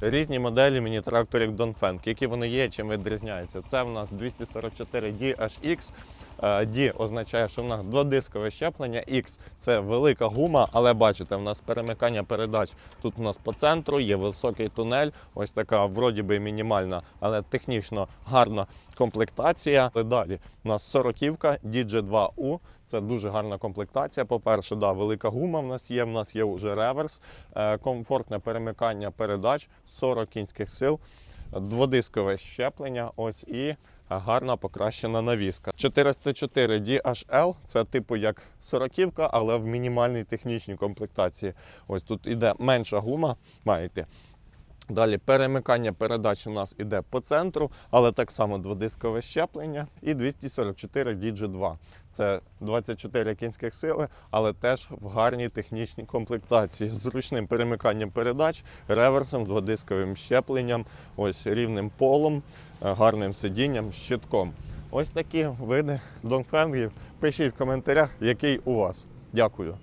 Різні моделі міні-тракторів Донфенк, Які вони є, чим відрізняються? Це в нас 244 DHX. Е, D означає, що в нас дводискове щеплення, X це велика гума, але бачите, в нас перемикання передач тут у нас по центру, є високий тунель, ось така вроді би мінімальна, але технічно гарна комплектація. Але Далі у нас 40-ка DJ2U. Це дуже гарна комплектація. По-перше, да, велика гума в нас є. В нас є вже реверс, е, комфортне перемикання передач, 40 кінських сил, дводискове щеплення. Ось і гарна покращена навіска. 404 DHL це типу як 40-ка, але в мінімальній технічній комплектації. Ось тут іде менша гума, маєте. Далі перемикання передач у нас іде по центру, але так само дводискове щеплення і 244 DG2. Це 24 кінських сили, але теж в гарній технічній комплектації з зручним перемиканням передач, реверсом, дводисковим щепленням, ось рівним полом, е, гарним сидінням, щитком. Ось такі види донфенгів. Пишіть в коментарях, який у вас. Дякую.